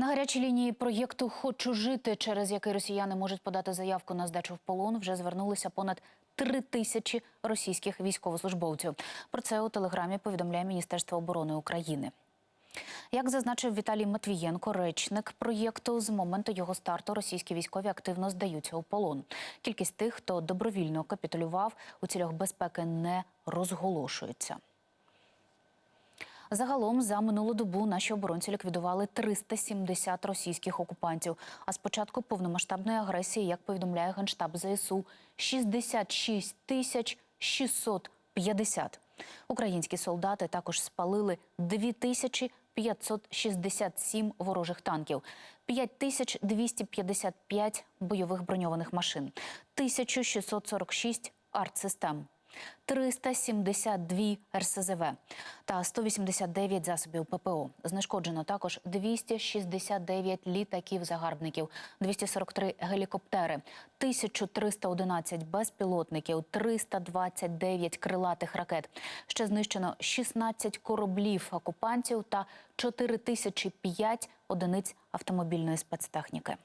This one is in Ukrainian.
На гарячій лінії проєкту Хочу жити, через який росіяни можуть подати заявку на здачу в полон, вже звернулися понад три тисячі російських військовослужбовців. Про це у телеграмі повідомляє Міністерство оборони України. Як зазначив Віталій Матвієнко, речник проєкту, з моменту його старту російські військові активно здаються у полон. Кількість тих, хто добровільно капітулював у цілях безпеки, не розголошується. Загалом за минулу добу наші оборонці ліквідували 370 російських окупантів. А з початку повномасштабної агресії, як повідомляє генштаб ЗСУ, 66 тисяч 650. Українські солдати також спалили 2567 ворожих танків, 5255 бойових броньованих машин, 1646 артсистем. 372 РСЗВ та 189 засобів ППО. Знешкоджено також 269 літаків-загарбників, 243 гелікоптери, 1311 безпілотників, 329 крилатих ракет. Ще знищено 16 кораблів окупантів та 4005 одиниць автомобільної спецтехніки.